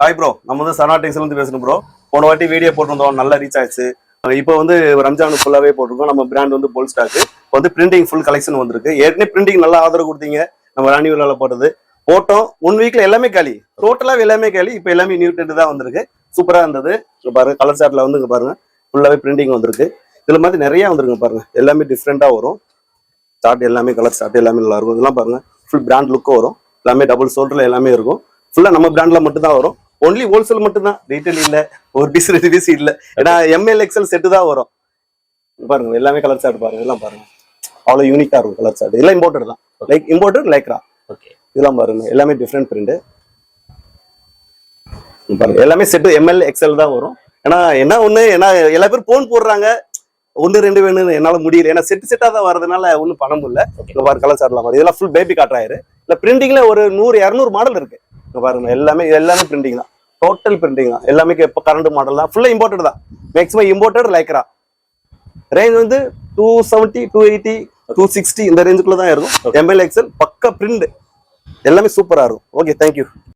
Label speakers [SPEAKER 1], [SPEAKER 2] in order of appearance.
[SPEAKER 1] Hi bro நம்ம வந்து சனா டெக்ஸ்ல இருந்து பேசணும் ப்ரோ போன வாட்டி வீடியோ போட்டிருந்தோம். நல்லா ரீச் ஆயிடுச்சு. இப்போ வந்து ரம்ஜான் ஃபுல்லாவே போட்டிருக்கோம். நம்ம பிராண்ட் வந்து போல் ஸ்டாக் வந்து பிரிண்டிங் ஃபுல் கலெக்ஷன் வந்திருக்கு. ஏற்கனவே பிரிண்டிங் நல்லா ஆதரவு கொடுத்தீங்க. நம்ம ராணி விழாவில் போட்டது. போட்டோம். ஒன் வீக்ல எல்லாமே காலி. டோட்டலாக எல்லாமே காலி. இப்போ எல்லாமே நியூ டென்ட் தான் வந்திருக்கு. சூப்பராக இருந்தது. பாருங்க கலர் சார்ட்ல வந்து இங்க பாருங்க. ஃபுல்லாவே பிரிண்டிங் வந்திருக்கு. இதில் மாதிரி நிறைய வந்துருங்க பாருங்க. எல்லாமே டிஃப்ரெண்டாக வரும். சார்ட் எல்லாமே கலர் சார்ட் எல்லாமே நல்லா இருக்கும். இதெல்லாம் பாருங்க. ஃபுல் பிராண்ட் லுக்கும் வரும். எல்லாமே டபுள் ஷோல்டர்ல எல்லாமே இருக்கும். ஃபுல்லாக நம்ம பிராண்டில் மட்டும் தான் வரும். ஒன்லி ஹோல்சேல் மட்டும் தான் ரீட்டைல் இல்ல ஒரு பீஸ் ரெண்டு பீஸ் இல்ல. ஏன்னா எம்எல் எக்ஸல் செட்டு தான் வரும். பாருங்க எல்லாமே கலர் சார்ட் பாருங்க எல்லாம் பாருங்க. அவ்வளவு யூனிக்கா இருக்கும் கலர் சார்ட் எல்லாம் இம்போர்ட்டட் தான். லைக் இம்போர்ட்டட் லைக்ரா
[SPEAKER 2] ஓகே
[SPEAKER 1] இதெல்லாம் பாருங்க எல்லாமே டிஃப்ரெண்ட் பிரிண்ட் பாருங்க எல்லாமே செட்டு எம்எல் எக்ஸல் தான் வரும். ஏன்னா என்ன ஒண்ணு ஏன்னா எல்லா பேரும் போன் போடுறாங்க. ஒன்று ரெண்டு வேணும்னு என்னால முடியல. ஏன்னா செட்டு செட்டா தான் வரதுனால ஒன்றும் பணம் இல்ல பாருங்க கலர் சார்ட்லாம் பாருங்க. இதெல்லாம் ஃபுல் பேபி காட்டுறாரு இல்ல பிரிண்டிங்ல ஒரு நூறு இரநூறு மாடல் இருக்கு. இங்க பாருங்க எல்லாமே இது எல்லாமே பிரிண்டிங் தான். டோட்டல் பிரிண்டிங் தான். எல்லாமே இப்போ கரண்ட் மாடல் தான். ஃபுல்லா இம்போர்ட்டட் தான். மேக்ஸிமம் இம்போர்ட்டட் லைக்ரா ரேஞ்ச் வந்து two seventy two eighty two sixty இந்த ரேஞ்சுக்குள்ள தான் இருக்கும். எம்எல் எக்ஸல் பக்க பிரிண்ட் எல்லாமே சூப்பரா இருக்கும். Okay thank you